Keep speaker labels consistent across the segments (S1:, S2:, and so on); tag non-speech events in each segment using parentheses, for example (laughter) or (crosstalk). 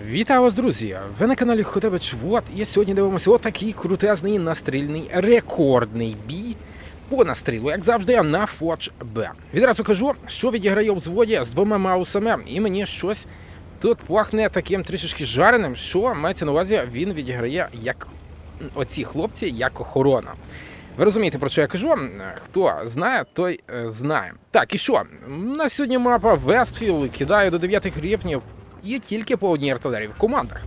S1: Вітаю вас, друзі! Ви на каналі Хотевич Вот, і сьогодні дивимося отакий крутезний настрільний рекордний бій по настрілу, як завжди, на Фоч Б. Відразу кажу, що відіграє у взводі з двома маусами, і мені щось тут пахне таким трішечки жареним, що мається на увазі, він відіграє як оці хлопці, як охорона. Ви розумієте, про що я кажу? Хто знає, той е, знає. Так, і що? На сьогодні мапа Вестфіл кидає до 9 рівнів і тільки по одній артилерії в командах.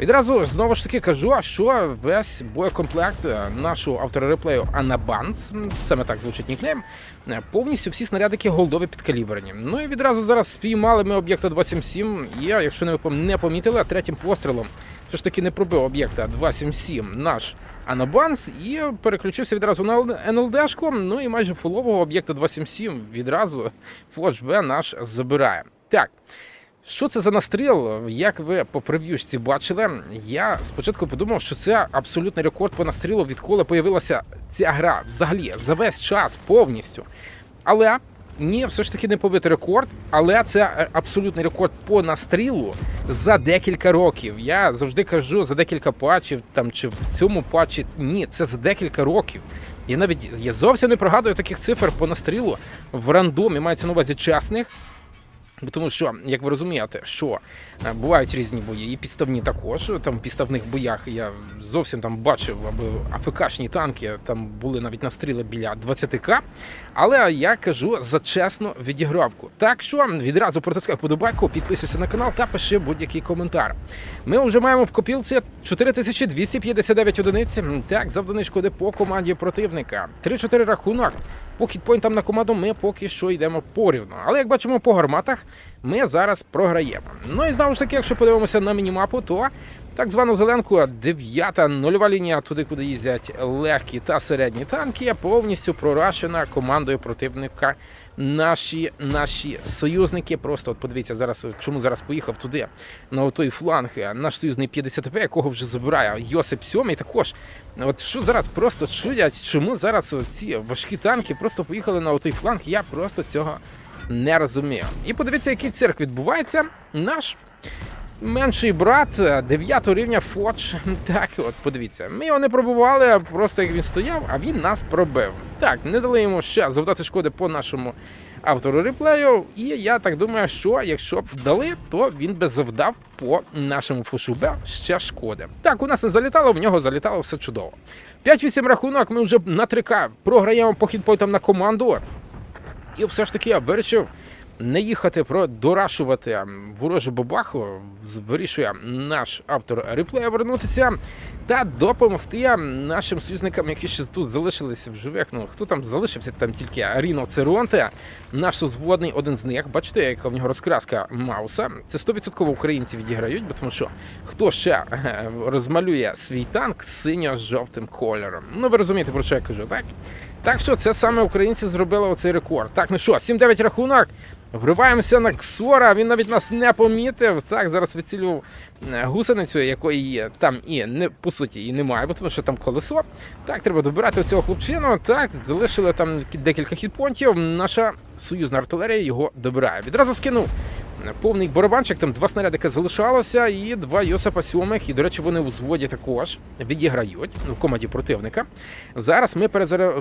S1: Відразу знову ж таки кажу, а що весь боєкомплект нашого автора реплею Анабанс, саме так звучить нікнейм, повністю всі снарядики голдові підкаліберні. Ну і відразу зараз спіймали ми об'єкта 277, я, якщо не ви не помітили, третім пострілом все ж таки не пробив об'єкта 277 наш Анабанс і переключився відразу на НЛДшку. Ну і майже фулового об'єкта 277 відразу Флоч Б наш забирає. Так. Що це за настріл? Як ви по прев'юшці бачили, я спочатку подумав, що це абсолютний рекорд по настрілу, відколи появилася ця гра взагалі за весь час повністю. Але ні, все ж таки не побитий рекорд, але це е, абсолютний рекорд по настрілу за декілька років. Я завжди кажу за декілька патчів там чи в цьому патчі. Ні, це за декілька років. Я навіть я зовсім не пригадую таких цифр по настрілу в рандомі, мається на увазі чесних. Тому що, як ви розумієте, що е, бувають різні бої, і підставні також. Там в підставних боях я зовсім там бачив, аби АФКшні танки там були навіть настріли біля 20к. Але я кажу за чесну відігравку. Так що відразу протискай вподобайку, підписуйся на канал та пиши будь-який коментар. Ми вже маємо в копілці 4259 одиниць. Так, завданої шкоди по команді противника. 3-4 рахунок. По хітпойнтам на команду ми поки що йдемо порівну. Але як бачимо по гарматах, ми зараз програємо. Ну і знову ж таки, якщо подивимося на мінімапу, то так звану зеленку, дев'ята нульова лінія, туди, куди їздять легкі та середні танки, повністю прорашена командою противника. Наші наші союзники просто от подивіться зараз, чому зараз поїхав туди на той фланг. Наш союзний 50 п якого вже забирає Йосип Сьомий. Також от що зараз просто чудять, чому зараз ці важкі танки просто поїхали на той фланг. Я просто цього не розумію. І подивіться, який цирк відбувається. Наш менший брат 9 рівня Фоч. (laughs) Так, от подивіться, ми його не пробували, а просто як він стояв, а він нас пробив. Так, не дали йому ще завдати шкоди по нашому автору реплею. І я так думаю, що якщо б дали, то він би завдав по нашому фушубе ще шкоди. Так, у нас не залітало, в нього залітало все чудово. 5-8 рахунок, ми вже на 3К програємо по хітпойтам на команду. І все ж таки я вирішив не їхати про дорашувати ворожу бабаху. Вирішує наш автор реплея вернутися та допомогти нашим союзникам, які ще тут залишилися в живих. Ну хто там залишився? Там тільки Ріно Церонте, наш сузводний, один з них. Бачите, яка в нього розкраска Мауса. Це 100% українці відіграють, бо тому що хто ще е, розмалює свій танк синьо-жовтим кольором. Ну ви розумієте, про що я кажу, так? Так що це саме українці зробили оцей рекорд. Так, ну що, 7-9 рахунок. Вриваємося на Ксора, він навіть нас не помітив. Так, зараз вицілював е, гусеницю, якої там і не по суті і немає, бо тому що там колесо. Так, треба добирати цього хлопчину. Так, залишили там декілька хітпонтів. Наша союзна артилерія його добирає. Відразу скинув повний барабанчик, там два снарядики залишалося, і два Йосипа сьомих. І, до речі, вони у взводі також відіграють в команді противника. Зараз ми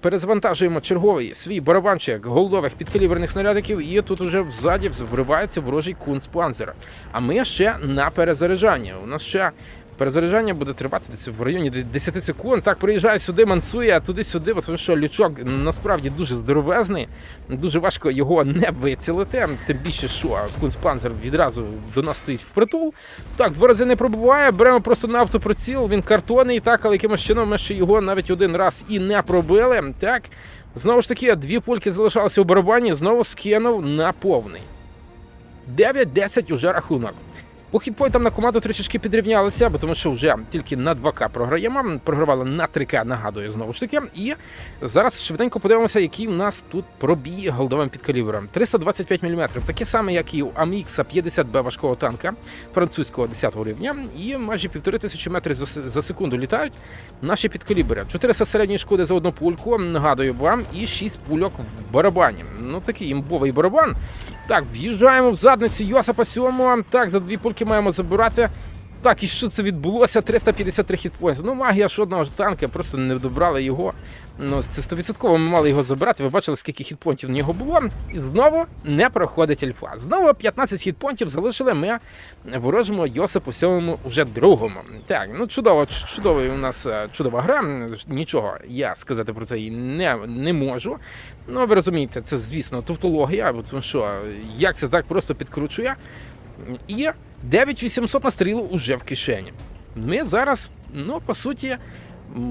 S1: перезавантажуємо черговий свій барабанчик голдових підкаліберних снарядиків, і тут уже взаді вривається ворожий кунцпанзер. А ми ще на перезаряджанні. У нас ще. Перезаряджання буде тривати десь в районі 10 секунд. Так приїжджає сюди, мансує, туди-сюди, тому що лючок насправді дуже здоровезний, дуже важко його не вицілити. Тим більше, що кунспанзер відразу до нас стоїть впритул. Так, два рази не пробуває, беремо просто на автопроціл, він картонний, так, але якимось чином ми ще його навіть один раз і не пробили. Так, знову ж таки, дві пульки залишалися у барабані, знову скинув на повний. 9-10 уже рахунок. По хітпойтам на команду трішечки підрівнялися, бо тому що вже тільки на 2К програємо. Програвали на 3К, нагадую знову ж таки. І зараз швиденько подивимося, який у нас тут пробій голдовим підкалібром. 325 мм, таке саме, як і у AMX 50 б важкого танка французького 10 рівня. І майже півтори тисячі метрів за, секунду літають наші підкалібри. 400 середньої шкоди за одну пульку, нагадую вам, і 6 пульок в барабані. Ну такий імбовий барабан. Так, в'їжджаємо в задницю Йосипа Сьомого. Так, за дві пульки маємо забирати. Так, і що це відбулося? 353 хітпоінти. Ну, магія ж одного ж танка, просто не добрали його. Ну, це 100% ми мали його забирати. Ви бачили, скільки хітпонтів в нього було. І знову не проходить альфа. Знову 15 хітпонтів залишили ми ворожому Йосипу Сьомому вже другому. Так, ну чудово, чудовий у нас е, чудова гра. Нічого я сказати про це і не, не можу. Ну, ви розумієте, це, звісно, тавтологія, тому що як це так просто підкручує. І 9800 на стрілу уже в кишені. Ми зараз, ну, по суті,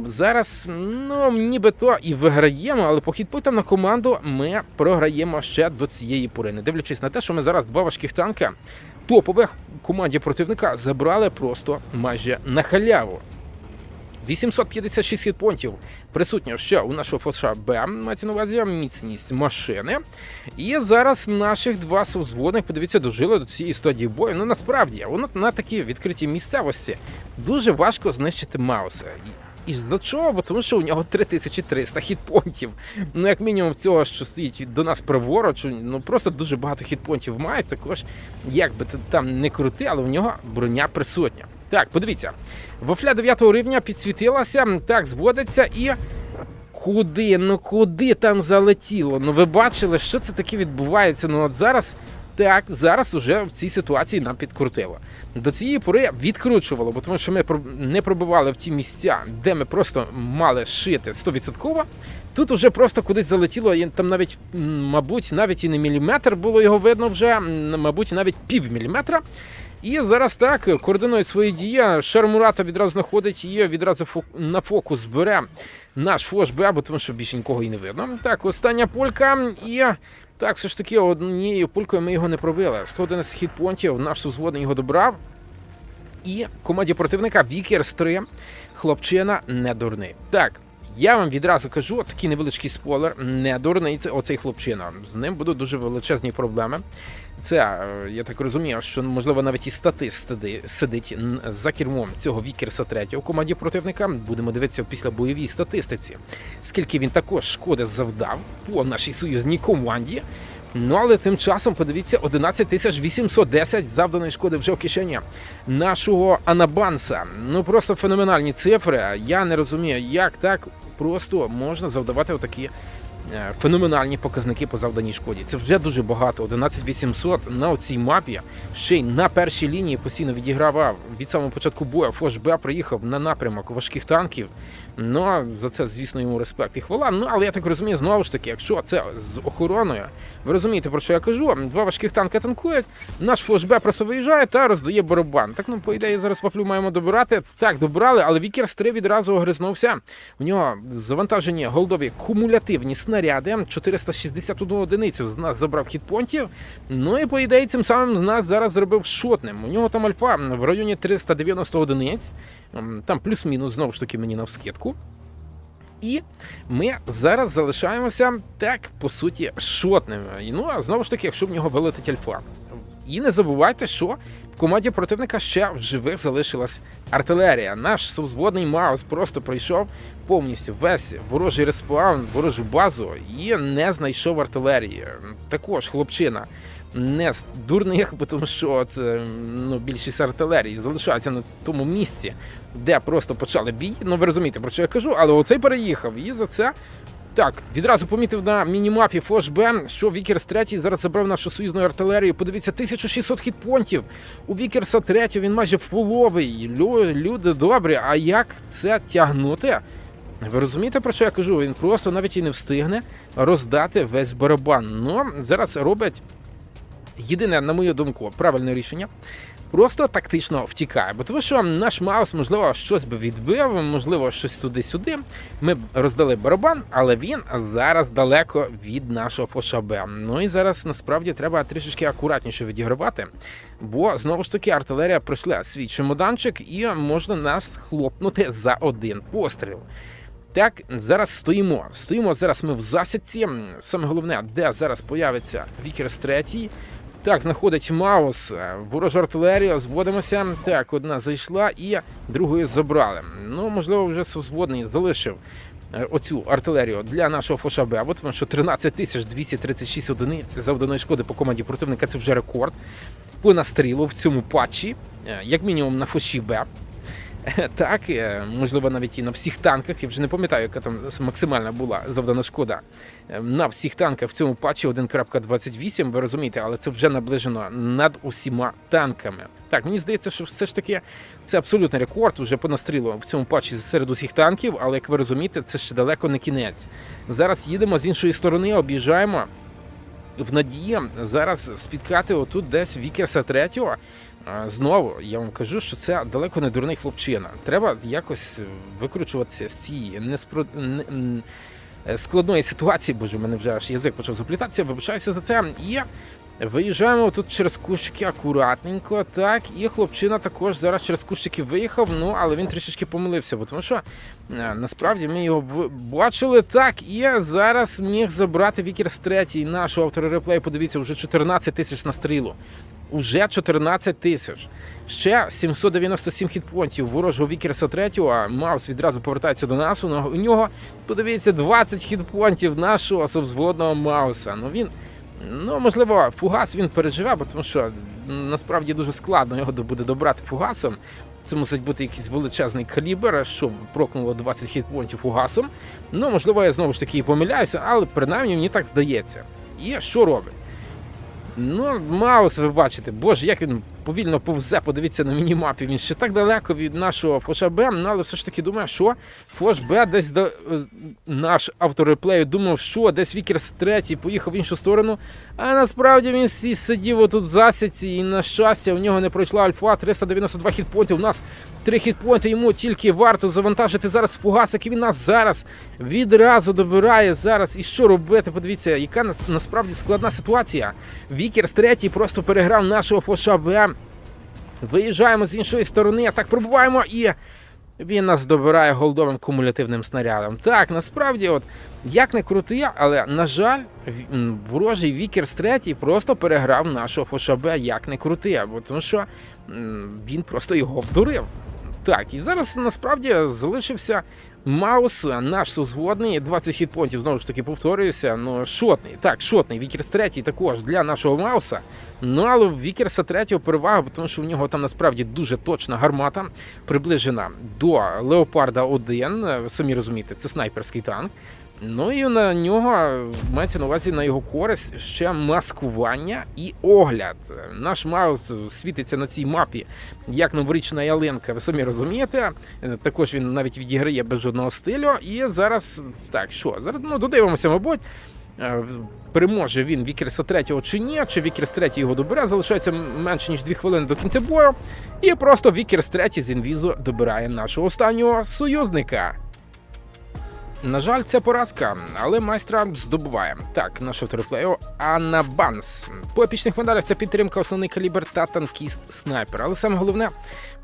S1: зараз, ну, нібито і виграємо, але по хідпойтам на команду ми програємо ще до цієї пори. Не дивлячись на те, що ми зараз два важких танка топових команді противника забрали просто майже на халяву. 856 хітпонтів присутньо ще у нашого фоша Б, мається на увазі міцність машини. І зараз наших два совзводних, подивіться, дожили до цієї стадії бою. Ну насправді, воно на такій відкритій місцевості дуже важко знищити Мауса. І з-за чого? Бо тому що у нього 3300 хітпонтів. Ну, як мінімум, цього, що стоїть до нас праворуч, ну просто дуже багато хітпонтів має. Також, як би ти там не крути, але у нього броня присутня. Так, подивіться, вафля 9 рівня підсвітилася, так, зводиться і. Куди? Ну куди там залетіло? Ну ви бачили, що це таке відбувається? Ну от зараз. Так, зараз уже в цій ситуації нам підкрутило. До цієї пори відкручувало, бо тому що ми не пробивали в ті місця, де ми просто мали шити 100%. Тут уже просто кудись залетіло, і там навіть, мабуть, навіть і не міліметр було його видно вже, мабуть, навіть пів міліметра. І зараз так координує свої дії. Шармурата відразу знаходить її, відразу фок- на фокус бере наш фош Б, бо тому що більше нікого і не видно. Так, остання полька і. Так, все ж таки, однією пулькою ми його не пробили. 111 хітпонтів, наш сузводний його добрав. І команді противника Вікерс 3 хлопчина не дурний. Так, я вам відразу кажу, такий невеличкий спойлер, не дурний це оцей хлопчина. З ним будуть дуже величезні проблеми. Це, е, я так розумію, що можливо навіть і статист сидить за кермом цього Вікерса 3 у команді противника. Будемо дивитися після бойовій статистиці, скільки він також шкоди завдав по нашій союзній команді. Ну але тим часом подивіться 11 тисяч 810 завданої шкоди вже в кишені нашого Анабанса. Ну просто феноменальні цифри. Я не розумію, як так просто можна завдавати отакі феноменальні показники по завданій шкоді. Це вже дуже багато. 11800 на цій мапі. Ще й на першій лінії постійно відігравав від самого початку бою. Фош приїхав на напрямок важких танків. Ну а за це, звісно, йому респект і хвала. Ну але я так розумію, знову ж таки, якщо це з охороною, ви розумієте про що я кажу? Два важких танки танкують. Наш Фош просто виїжджає та роздає барабан. Так ну по ідеї зараз вафлю маємо добирати. Так, добрали, але Вікерс 3 відразу огризнувся. У нього завантажені голдові кумулятивні снаряди. 461 одиницю з нас забрав хітпонтів. Ну і по ідеї цим самим з нас зараз зробив шотним. У нього там альфа в районі 390 одиниць. Там плюс-мінус знову ж таки мені навскидку. І ми зараз залишаємося так, по суті, шотними. Ну а знову ж таки, якщо в нього вилетить альфа. І не забувайте, що в команді противника ще в живих залишилась артилерія. Наш совзводний Маус просто пройшов повністю весь ворожий респаун, ворожу базу і не знайшов артилерії. Також хлопчина не з дурних, тому що от, е, ну, більшість артилерії залишається на тому місці, де просто почали бій. Ну ви розумієте, про що я кажу, але оцей переїхав і за це. Так, відразу помітив на мінімапі Фош Бен, що Вікерс 3 зараз забрав нашу союзну артилерію. Подивіться, 1600 хітпонтів. У Вікерса 3 він майже фуловий. Лю- Люди добрі. А як це тягнути? Ви розумієте, про що я кажу? Він просто навіть і не встигне роздати весь барабан. Ну, зараз робить єдине, на мою думку, правильне рішення. Просто тактично втікає, бо тому що наш Маус, можливо, щось би відбив, можливо, щось туди-сюди. Ми б роздали барабан, але він зараз далеко від нашого фошабе. Ну і зараз насправді треба трішечки акуратніше відігравати, бо знову ж таки артилерія пройшла свій чемоданчик і можна нас хлопнути за один постріл. Так, зараз стоїмо. Стоїмо зараз ми в засідці. Саме головне, де зараз появиться Вікерс третій. Так, знаходить Маус, ворожу артилерію, зводимося. Так, одна зайшла і другою забрали. Ну, можливо, вже Сузводний залишив е, оцю артилерію для нашого Фоша Б, бо тому що 13 тисяч 236 одиниць завданої шкоди по команді противника це вже рекорд по настрілу в цьому патчі, е, як мінімум на Фоші Б. (laughs) Так, е, можливо, навіть і на всіх танках. Я вже не пам'ятаю, яка там максимальна була завдана шкода. Е, На всіх танках в цьому патчі 1.28, ви розумієте, але це вже наближено над усіма танками. Так, мені здається, що все ж таки це абсолютний рекорд уже по настрілу в цьому патчі серед усіх танків, але як ви розумієте, це ще далеко не кінець. Зараз їдемо з іншої сторони, об'їжджаємо в надії зараз спіткати отут десь Вікерса третього. Знову я вам кажу, що це далеко не дурний хлопчина. Треба якось викручуватися з цієї неспро... не- складної ситуації, боже, мене вже аж язик почав заплітатися, вибачаюся за це. І виїжджаємо тут через кущики акуратненько, так, і хлопчина також зараз через кущики виїхав, ну але він трішечки помилився, бо тому що е, насправді ми його бачили так, і зараз міг забрати Вікерс третій нашого автора реплею. Подивіться, вже 14 тисяч на стрілу. Уже 14 тисяч. Ще 797 хітпонтів ворожого Вікерса третього. а Маус відразу повертається до нас. У нього, подивіться, 20 хітпонтів нашого совзводного Мауса. Ну він, ну можливо, фугас він переживе, бо тому що насправді дуже складно його буде добрати фугасом. Це мусить бути якийсь величезний калібр, щоб прокнуло 20 хітпонтів фугасом. Ну, можливо, я знову ж таки помиляюся, але принаймні мені так здається. І що робить? Ну, Маус, ви бачите, боже, як він повільно повзе, подивіться на мінімапі. Він ще так далеко від нашого Фоша Б, ну, але все ж таки думаю, що Фош Б десь до, е, наш автор реплею думав, що десь Вікерс третій поїхав в іншу сторону. А насправді він сидів отут в засідці, і на щастя, у нього не пройшла альфа 392 хітпойнти. У нас три хітпойнти. Йому тільки варто завантажити зараз фугасик, і він нас зараз відразу добирає зараз. І що робити? Подивіться, яка нас насправді складна ситуація. Вікерс третій просто переграв нашого Фоша Б. Виїжджаємо з іншої сторони, а так пробуваємо і. Він нас добирає голдовим кумулятивним снарядом. Так, насправді, от як не крути, але на жаль, ворожий Вікерс третій просто переграв нашого Фошабе, як не крути, бо тому що він просто його вдурив. Так, і зараз насправді залишився Маус, наш сузгодний, 20 хітпонтів, знову ж таки повторююся. Ну, шотний. Так, шотний. Вікерс третій також для нашого Мауса. Ну, але в Вікерса третього перевага, тому що в нього там насправді дуже точна гармата, приближена до Леопарда 1. Самі розумієте, це снайперський танк. Ну і на нього мається на увазі на його користь ще маскування і огляд. Наш маус світиться на цій мапі як новорічна ялинка. Ви самі розумієте. Також він навіть відіграє без жодного стилю. І зараз так, що зараз ну додивимося, мабуть. е, Переможе він Вікерса третього чи ні, чи Вікерс третій його добере, залишається менше ніж 2 хвилини до кінця бою. І просто Вікерс третій з інвізу добирає нашого останнього союзника. На жаль, це поразка, але майстра здобуває. Так, наш автореплею Анна Банс. По епічних медалях це підтримка, основний калібр та танкіст снайпер. Але саме головне,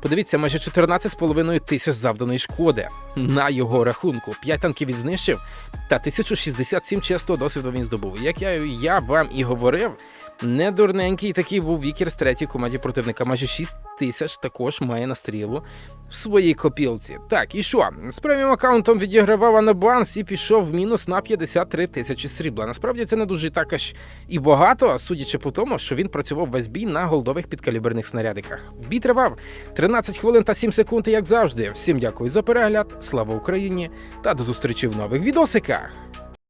S1: подивіться, майже 14,5 тисяч завданої шкоди на його рахунку. 5 танків він знищив та 1067 чистого досвіду він здобув. Як я, я вам і говорив, не дурненький такий був Вікер з третій команді противника. Майже 6 тисяч також має на стрілу в своїй копілці. Так, і що? З преміум аккаунтом відігравав Анабанс і пішов в мінус на 53 тисячі срібла. Насправді це не дуже так аж і багато, судячи по тому, що він працював весь бій на голдових підкаліберних снарядиках. Бій тривав 13 хвилин та 7 секунд, як завжди. Всім дякую за перегляд, слава Україні та до зустрічі в нових відосиках.